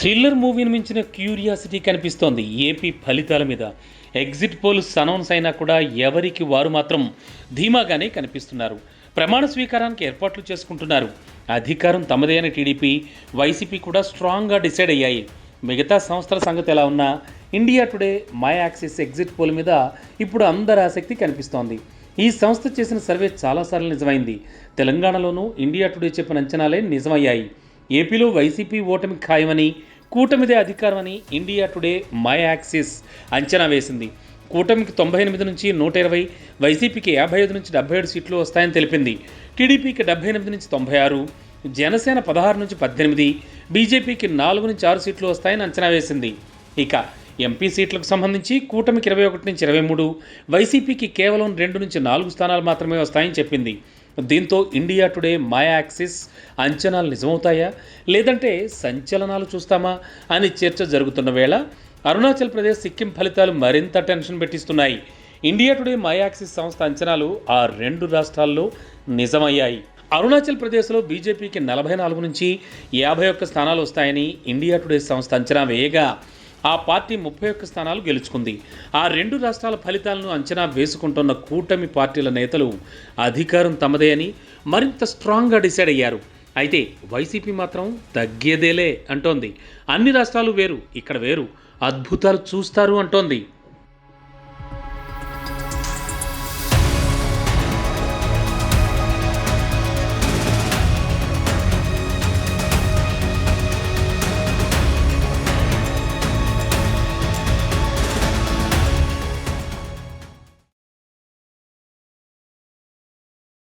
Thriller మూవీని మించిన curiosity కనిపిస్తోంది. ఏపీ ఫలితాల మీద. ఎగ్జిట్ పోల్స్ అనౌన్స్ అయినా కూడా ఎవరికి వారు మాత్రం ధీమాగానే కనిపిస్తున్నారు. ప్రమాణ స్వీకారానికి ఏర్పాట్లు చేసుకుంటున్నారు. అధికారం తమదే అని టీడీపీ వైసీపీ కూడా స్ట్రాంగ్గా డిసైడ్ అయ్యాయి. మిగతా సంస్థల సంగతి ఎలా ఉన్నా India Today My Axis exit poll మీద ఇప్పుడు అందరి ఆసక్తి కనిపిస్తోంది. ఈ సంస్థ చేసిన సర్వే చాలాసార్లు నిజమైంది. తెలంగాణలోనూ ఇండియా టుడే చెప్పిన అంచనాలే నిజమయ్యాయి. ఏపీలో వైసీపీ ఓటమి ఖాయమని కూటమిదే అధికారమని ఇండియా టుడే మై యాక్సిస్ అంచనా వేసింది. కూటమికి తొంభై ఎనిమిది నుంచి నూట ఇరవై వైసీపీకి యాభై ఐదు నుంచి డెబ్బై ఏడు సీట్లు వస్తాయని తెలిపింది. టీడీపీకి డెబ్బై ఎనిమిది నుంచి తొంభై ఆరు జనసేన పదహారు నుంచి పద్దెనిమిది బీజేపీకి నాలుగు నుంచి ఆరు సీట్లు వస్తాయని అంచనా వేసింది. ఇక ఎంపీ సీట్లకు సంబంధించి కూటమికి ఇరవై ఒకటి నుంచి ఇరవై మూడు వైసీపీకి కేవలం రెండు నుంచి నాలుగు స్థానాలు మాత్రమే వస్తాయని చెప్పింది. దీంతో ఇండియా టుడే మై యాక్సిస్ అంచనాలు నిజమవుతాయా? లేదంటే సంచలనాలు చూస్తామా? అని చర్చ జరుగుతున్న వేళ అరుణాచల్ ప్రదేశ్ సిక్కిం ఫలితాలు మరింత టెన్షన్ పెట్టిస్తున్నాయి. ఇండియా టుడే మై యాక్సిస్ సంస్థ అంచనాలు ఆ రెండు రాష్ట్రాల్లో నిజమయ్యాయి. అరుణాచల్ ప్రదేశ్లో బీజేపీకి నలభై నాలుగు నుంచి యాభై ఒక్క స్థానాలు వస్తాయని ఇండియా టుడే సంస్థ అంచనా వేయగా ఆ పార్టీ ముప్పై ఒక్క స్థానాలు గెలుచుకుంది. ఆ రెండు రాష్ట్రాల ఫలితాలను అంచనా వేసుకుంటున్న కూటమి పార్టీల నేతలు అధికారం తమదే అని మరింత స్ట్రాంగ్గా డిసైడ్ అయ్యారు. అయితే వైసీపీ మాత్రం తగ్గేదేలే అంటోంది. అన్ని రాష్ట్రాలు వేరు ఇక్కడ వేరు. అద్భుతాలు చూస్తారు అంటోంది.